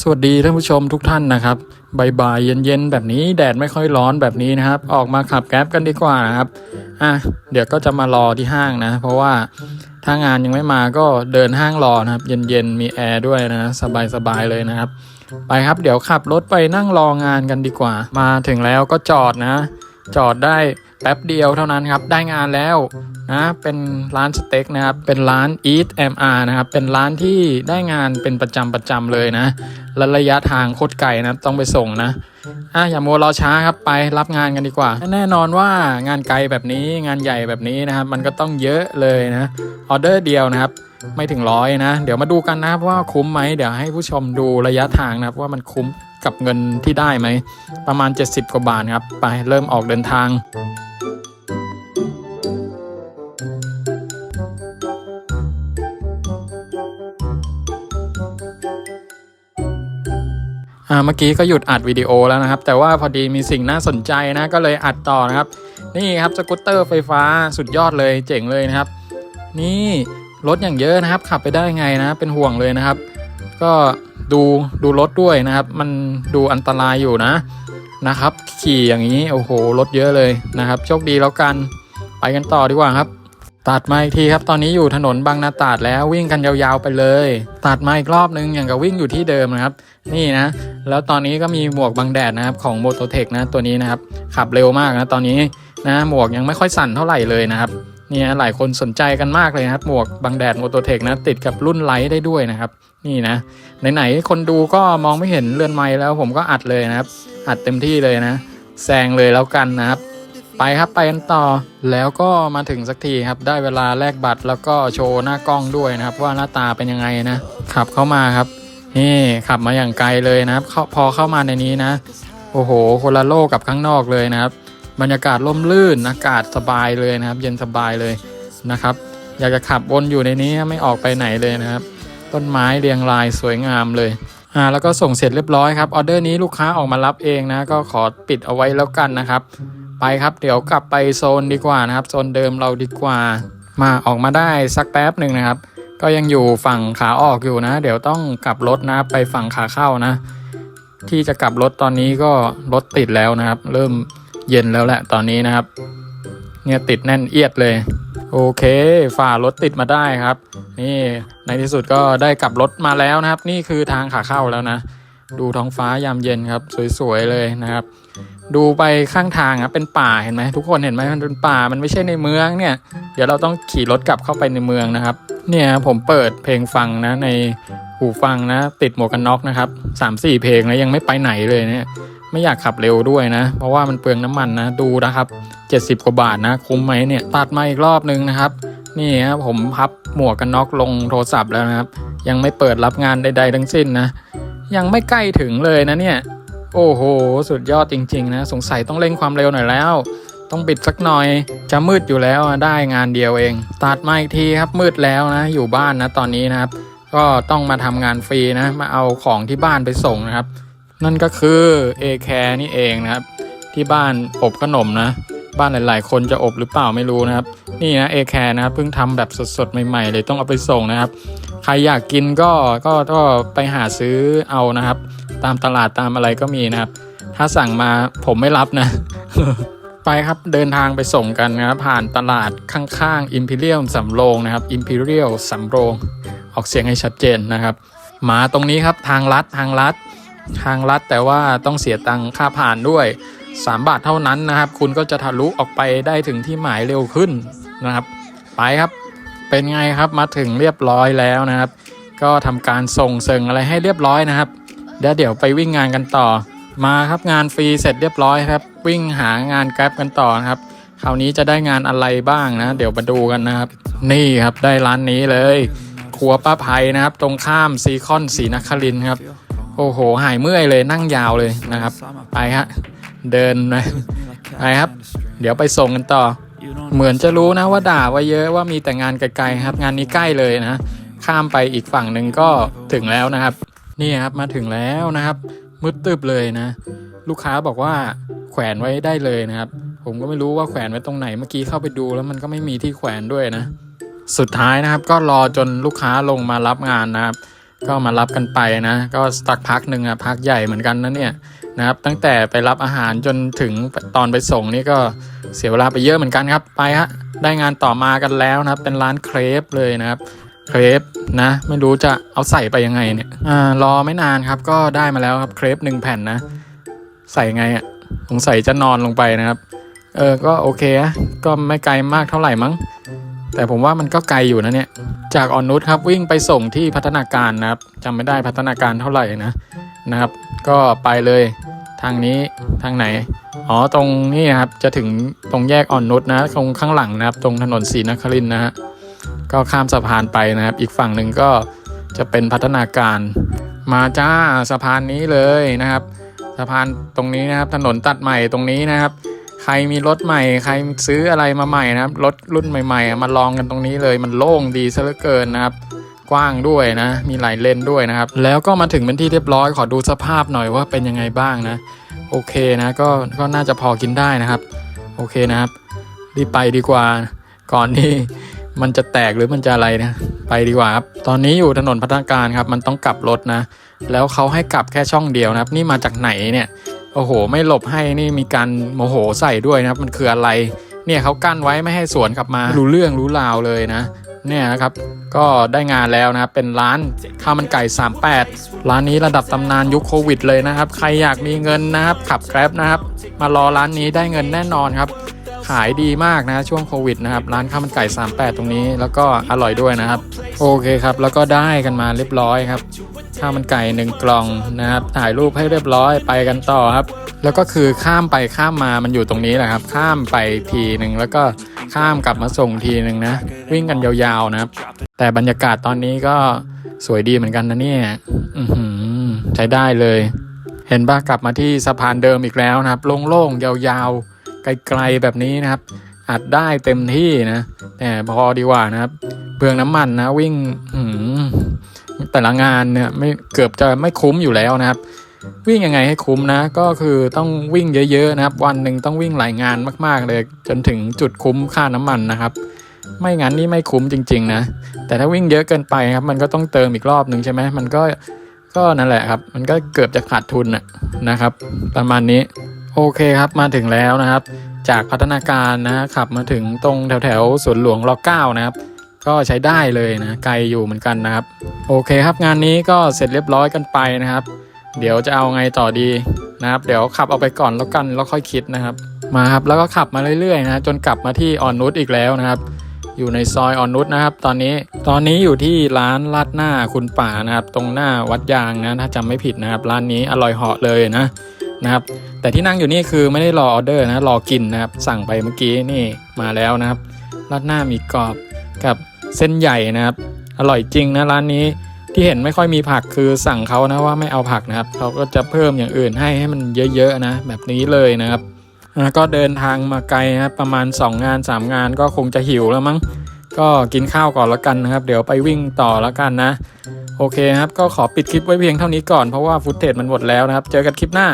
สวัสดีท่านผู้ชมทุกท่านนะครับบ่ายๆเย็นๆแบบนี้แดดไม่ค่อยร้อนแบบนี้นะครับ ออกมาขับแก๊ปกันดีกว่านะครับอะเดี๋ยวก็จะมารอที่ห้างนะ เพราะว่าถ้างานยังไม่มาก็เดินห้างรอนะครับ เย็นๆมีแอร์ด้วยนะสบายๆเลยนะครับ ไปครับเดี๋ยวขับรถไปนั่งรองานกันดีกว่า มาถึงแล้วก็จอดนะ จอดได้ แป๊บเดียวเท่านั้นครับ ได้งานแล้วนะเป็นร้านสเต็กนะครับ เป็นร้าน Eat MR นะครับ เป็นร้านที่ได้งานเป็นประจำประจำเลยนะและระยะทางโคตรไกลนะต้องไปส่งนะอะอย่ามัวรอช้าครับไปรับงานกันดีกว่า แน่นอนว่างานไกลแบบนี้งานใหญ่แบบนี้นะครับ มันก็ต้องเยอะเลยนะออเดอร์เดียวนะครับไม่ถึงร้อยนะ เดี๋ยวมาดูกันนะครับว่าคุ้มไหมเดี๋ยวให้ผู้ชมดูระยะทางนะครับว่ามันคุ้มกับเงินที่ได้ไหม ประมาณ 70 กว่าบาทครับ ไปเริ่มออกเดินทาง เมื่อกี้ก็หยุดอัดวิดีโอแล้วนะครับ แต่ว่าพอดีมีสิ่งน่าสนใจนะก็เลยอัดต่อนะครับ นี่ครับสกูตเตอร์ไฟฟ้าสุดยอดเลยเจ๋งเลยนะครับ นี่รถอย่างเยอะนะครับ ขับไปได้ไงนะ เป็นห่วงเลยนะครับ ก็ดูดูรถด้วยนะครับ มันดูอันตรายอยู่นะนะครับ ขี่อย่างนี้โอ้โหรถเยอะเลยนะครับ โชคดีแล้วกันไปกันต่อดีกว่าครับ ตัดมาอีกทีครับ ตอนนี้อยู่ถนนบางนาตราดแล้ววิ่งกันยาวๆไปเลย ตัดมาอีกรอบนึงอย่างกับวิ่งอยู่ที่เดิมนะครับ นี่นะ แล้วตอนนี้ก็มีหมวกบังแดดนะครับของ m o t o t e c h นะตัวนี้นะครับ ขับเร็วมากนะตอนนี้นะหมวกยังไม่ค่อยสั่นเท่าไหร่เลยนะครับเนี่ยหลายคนสนใจกันมากเลยนะครับ หมวกบังแดด m o t o t e c h นะติดกับรุ่นไลท์ได้ด้วยนะครับ นี่นะ ไหนๆคนดูก็มองไม่เห็นเรือนไม้แล้วผมก็อัดเลยนะครับ อัดเต็มที่เลยนะแซงเลยแล้วกันนะครับ ไปครับไปกันต่อ แล้วก็มาถึงสักทีครับ ได้เวลาแลกบัตรแล้วก็โชว์หน้ากล้องด้วยนะครับ ว่าหน้าตาเป็นยังไงนะ ขับเข้ามาครับ นี่ขับมาอย่างไกลเลยนะครับพอเข้ามาในนี้นะ โอ้โห คนละโลกกับข้างนอกเลยนะครับ บรรยากาศร่มรื่นอากาศสบายเลยนะครับ เย็นสบายเลยนะครับ อยากจะขับวนอยู่ในนี้ไม่ออกไปไหนเลยนะครับ ต้นไม้เรียงรายสวยงามเลยอ่าแล้วก็ส่งเสร็จเรียบร้อยครับออเดอร์นี้ลูกค้าออกมารับเองนะ ก็ขอปิดเอาไว้แล้วกันนะครับ ไปครับ เดี๋ยวกลับไปโซนดีกว่านะครับ โซนเดิมเราดีกว่า มาออกมาได้สักแป๊บหนึ่งนะครับ ก็ยังอยู่ฝั่งขาออกอยู่นะ เดี๋ยวต้องกลับรถนะไปฝั่งขาเข้านะ ที่จะกลับรถตอนนี้ก็รถติดแล้วนะครับ เริ่มเย็นแล้วแหละตอนนี้นะครับ เนี่ยติดแน่นเอียดเลยโอเค ฝ่ารถติดมาได้ครับ นี่ในที่สุดก็ได้กลับรถมาแล้วนะครับ นี่คือทางขาเข้าแล้วนะ ดูท้องฟ้ายามเย็นครับ สวยๆเลยนะครับ ดูไปข้างทางครับเป็นป่าเห็นไหมทุกคนเห็นไหมมันเป็นป่ามันไม่ใช่ในเมืองเนี่ย เดี๋ยวเราต้องขี่รถกลับเข้าไปในเมืองนะครับ เนี่ยผมเปิดเพลงฟังนะในหูฟังนะ ติดหมวกกันน็อกนะครับสามสี่เพลงแล้วยังไม่ไปไหนเลยเนี่ย ไม่อยากขับเร็วด้วยนะ เพราะว่ามันเปลืองน้ำมันนะดูนะครับ70กว่าบาทนะ คุ้มไหมเนี่ยตัดมาอีกรอบนึงนะครับนี่ครับผมพับหมวกกันน็อกลงโทรศัพท์แล้วนะครับ ยังไม่เปิดรับงานใด ๆ ทั้งสิ้นนะ ยังไม่ใกล้ถึงเลยนะเนี่ย โอ้โห สุดยอดจริง ๆ นะ สงสัยต้องเร่งความเร็วหน่อยแล้ว ต้องบิดสักหน่อย จะมืดอยู่แล้วได้งานเดียวเอง ตัดมาอีกทีครับมืดแล้วนะ อยู่บ้านนะตอนนี้นะครับ ก็ต้องมาทำงานฟรีนะ มาเอาของที่บ้านไปส่งนะครับ นั่นก็คือ a c a r e นี่เองนะครับ ที่บ้านอบขนมนะ บ้านหลาย ๆ คนจะอบหรือเปล่าไม่รู้นะครับ นี่นะ a c a r e นะครับเพิ่งทำแบบสดๆใหม่ ๆ เลยต้องเอาไปส่งนะครับ รอยากกินก็ก็ก็ไปหาซื้อเอานะครับ ตามตลาดตามอะไรก็มีนะครับ ถ้าสั่งมาผมไม่รับนะ ไปครับเดินทางไปส่งกันนะครับ ผ่านตลาดข้างๆ Imperial สำโรงนะครับ Imperial สำโรง ออกเสียงให้ชัดเจนนะครับ มาตรงนี้ครับทางลัดทางลัดทางลัดแต่ว่าต้องเสียตังค่าผ่านด้วย 3 บาทเท่านั้นนะครับ คุณก็จะทะลุออกไปได้ถึงที่หมายเร็วขึ้นนะครับ ไปครับ เป็นไงครับมาถึงเรียบร้อยแล้วนะครับ ก็ทำการส่งเสริงอะไรให้เรียบร้อยนะครับเดี๋ยวเดี๋ยวไปวิ่งงานกันต่อ มาครับงานฟรีเสร็จเรียบร้อยครับ วิ่งหางานแกร็บกันต่อนะครับ คราวนี้จะได้งานอะไรบ้างนะ เดี๋ยวมาดูกันนะครับ นี่ครับได้ร้านนี้เลยครัวป้าภัยนะครับ ตรงข้ามซีคอนศรีนครินครับโอ้โห หายเมื่อยเลยนั่งยาวเลยนะครับ ไปฮะเดินนะไปครับ เดี๋ยวไปส่งกันต่อ เหมือนจะรู้นะว่าด่าว่าเยอะว่ามีแต่งานไกลๆครับ งานนี้ใกล้เลยนะ ข้ามไปอีกฝั่งหนึ่งก็ถึงแล้วนะครับ นี่ครับมาถึงแล้วนะครับ มืดตึบเลยนะ ลูกค้าบอกว่าแขวนไว้ได้เลยนะครับ ผมก็ไม่รู้ว่าแขวนไว้ตรงไหนเมื่อกี้เข้าไปดูแล้วมันก็ไม่มีที่แขวนด้วยนะ สุดท้ายนะครับ ก็รอจนลูกค้าลงมารับงานนะครับ ก็มารับกันไปนะ ก็สักพักหนึ่งอะพักใหญ่เหมือนกันนะเนี่ยนะครับ ตั้งแต่ไปรับอาหารจนถึงตอนไปส่งนี่ก็ เสียเวลาไปเยอะเหมือนกันครับ ไปฮะ ได้งานต่อมากันแล้วนะครับ เป็นร้านเครปเลยนะครับ เครปนะ ไม่รู้จะเอาใส่ไปยังไงเนี่ยอ่ารอไม่นานครับ ก็ได้มาแล้วครับเครปหนึ่งแผ่นนะ ใส่ไงอะ่ะสงสัยจะนอนลงไปนะครับ เออ ก็โอเคอะก็ไม่ไกลมากเท่าไหร่มั้ง แต่ผมว่ามันก็ไกลอยู่นะเนี่ย จากอ่อนนุชครับวิ่งไปส่งที่พัฒนาการนะครับจำไม่ได้พัฒนาการเท่าไหร่นะนะครับ ก็ไปเลย ทางนี้ทางไหน อ๋อ ตรงนี้นะครับ จะถึงตรงแยกอ่อนนุชนะ ตรงข้างหลังนะครับ ตรงถนนศรีนครินทร์นะฮะ ก็ข้ามสะพานไปนะครับ อีกฝั่งหนึ่งก็จะเป็นพัฒนาการ มาจ้าสะพานนี้เลยนะครับ สะพานตรงนี้นะครับ ถนนตัดใหม่ตรงนี้นะครับ ใครมีรถใหม่ ใครซื้ออะไรมาใหม่นะครับ รถรุ่นใหม่ๆอะมาลองกันตรงนี้เลย มันโล่งดีซะเหลือเกินนะครับ กว้างด้วยนะ มีหลายเลนด้วยนะครับ แล้วก็มาถึงเป็นที่เรียบร้อยขอดูสภาพหน่อยว่าเป็นยังไงบ้างนะ โอเคนะก็ก็น่าจะพอกินได้นะครับ โอเคนะครับรีบไปดีกว่า ก่อนที่มันจะแตกหรือมันจะอะไรนะ ไปดีกว่าครับ ตอนนี้อยู่ถนนพัฒนาการครับ มันต้องกลับรถนะ แล้วเขาให้กลับแค่ช่องเดียวนะครับ นี่มาจากไหนเนี่ย โอ้โห ไม่หลบให้นี่มีการโมโหใส่ด้วยนะครับ มันคืออะไร เนี่ยเขากั้นไว้ไม่ให้สวนกลับมา รู้เรื่องรู้ราวเลยนะ เนี่ยนะครับ ก็ได้งานแล้วนะครับเป็นร้านข้าวมันไก่ 38 ร้านนี้ระดับตำนานยุคโควิดเลยนะครับ ใครอยากมีเงินนะครับ ขับแกร็บนะครับ มารอร้านนี้ได้เงินแน่นอนครับ ขายดีมากนะช่วงโควิดนะครับ ร้านข้าวมันไก่ 38 ตรงนี้ แล้วก็อร่อยด้วยนะครับ โอเคครับ แล้วก็ได้กันมาเรียบร้อยครับข้าวมันไก่หนึ่งกล่องนะครับ ถ่ายรูปให้เรียบร้อยไปกันต่อครับ แล้วก็คือข้ามไปข้ามมามันอยู่ตรงนี้แหละครับ ข้ามไปทีหนึ่งแล้วก็ ข้ามกลับมาส่งทีหนึ่งนะ วิ่งกันยาวๆนะครับ แต่บรรยากาศตอนนี้ก็สวยดีเหมือนกันนะเนี่ยอือหือใช้ได้เลย เห็นป่ะกลับมาที่สะพานเดิมอีกแล้วนะครับโล่งๆยาวๆ ไกลๆแบบนี้นะครับอัดได้เต็มที่นะแต่พอดีกว่านะครับเปลืองน้ำมันนะวิ่งหืมแต่ละงานเนี่ยไม่เกือบจะไม่คุ้มอยู่แล้วนะครับ วิ่งยังไงให้คุ้มนะ ก็คือต้องวิ่งเยอะๆนะครับ วันหนึ่งต้องวิ่งหลายงานมาก ๆ เลย จนถึงจุดคุ้มค่าน้ำมันนะครับ ไม่งั้นนี่ไม่คุ้มจริง ๆ นะ แต่ถ้าวิ่งเยอะเกินไปครับ มันก็ต้องเติมอีกรอบหนึ่งใช่ไหมมันก็ก็นั่นแหละครับ มันก็เกือบจะขาดทุนนะครับ ประมาณนี้โอเคครับมาถึงแล้วนะครับ จากพัฒนาการนะขับมาถึงตรงแถวแถวๆสวนหลวงรเก้านะครับก็ใช้ได้เลยนะไกลอยู่เหมือนกันนะครับ โอเคครับงานนี้ก็เสร็จเรียบร้อยกันไปนะครับ เดี๋ยวจะเอาไงต่อดีนะครับ เดี๋ยวขับเอาไปก่อนแล้วกันแล้วค่อยคิดนะครับ มาครับแล้วก็ขับมาเรื่อยๆนะจนกลับมาที่อ่อนนุชอีกแล้วนะครับ อยู่ในซอยอ่อนนุชนะครับ ตอนนี้ตอนนี้อยู่ที่ร้านลาดหน้าคุณป่านะครับ ตรงหน้าวัดยางนะถ้าจำไม่ผิดนะครับร้านนี้อร่อยเหาะเลยนะนะครับ แต่ที่นั่งอยู่นี่คือไม่ได้รอออเดอร์นะรอกินนะครับ สั่งไปเมื่อกี้นี่มาแล้วนะครับราดหน้ามีกรอบกับเส้นใหญ่นะครับ อร่อยจริงนะร้านนี้ ที่เห็นไม่ค่อยมีผักคือสั่งเขานะว่าไม่เอาผักนะครับเขาก็จะเพิ่มอย่างอื่นให้ให้มันเยอะๆนะ แบบนี้เลยนะครับก็เดินทางมาไกลนะครับประมาณ 2 งาน 3 งานก็คงจะหิวแล้วมั้ง ก็กินข้าวก่อนแล้วกันนะครับ เดี๋ยวไปวิ่งต่อแล้วกันนะ โอเคครับ ก็ขอปิดคลิปไว้เพียงเท่านี้ก่อนเพราะว่าฟุตเทจมันหมดแล้วนะครับ เจอกันคลิปหน้า